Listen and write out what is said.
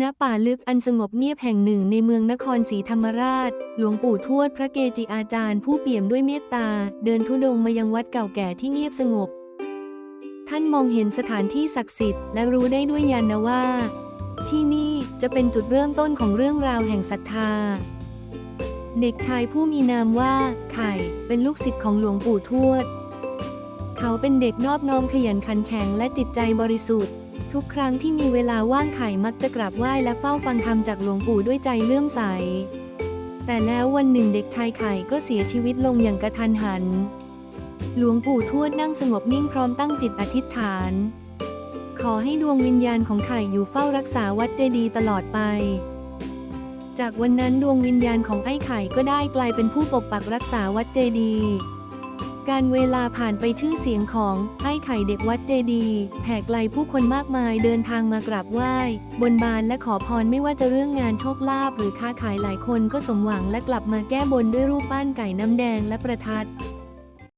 ณป่าลึกอันสงบเงียบแห่งหนึ่งในเมืองนครศรีธรรมราช หลวงปู่ทวดพระเกจิอาจารย์ผู้เปี่ยมด้วยเมตตา เดินทุดงมายังวัดเก่าแก่ที่เงียบสงบ ท่านมองเห็นสถานที่ศักดิ์สิทธิ์และรู้ได้ด้วยญาณว่า ที่นี่จะเป็นจุดเริ่มต้นของเรื่องราวแห่งศรัทธา เด็กชายผู้มีนามว่าไข่เป็นลูกศิษย์ของหลวงปู่ทวด เขาเป็นเด็กนอบน้อมขยันขันแข็งและจิตใจบริสุทธิ์ ทุกครั้งที่มีเวลาว่างไข่มักจะกราบไหว้และเฝ้าฟังธรรมจากหลวงปู่ด้วยใจเลื่อมใส แต่แล้ววันหนึ่งเด็กชายไข่ก็เสียชีวิตลงอย่างกระทันหัน หลวงปู่ทวดนั่งสงบนิ่งพร้อมตั้งจิตอธิษฐาน ขอให้ดวงวิญญาณของไข่อยู่เฝ้ารักษาวัดเจดีย์ตลอดไป จากวันนั้นดวงวิญญาณของไอ้ไข่ก็ได้กลายเป็นผู้ปกปักรักษาวัดเจดีย์ การเวลาผ่านไปชื่อเสียงของไอ้ไข่เด็กวัดเจดี แหกไกลผู้คนมากมายเดินทางมากราบไหว้ บนบานและขอพรไม่ว่าจะเรื่องงานโชคลาภหรือค้าขายหลายคนก็สมหวังและกลับมาแก้บนด้วยรูปปั้นไก่น้ำแดงและประทัด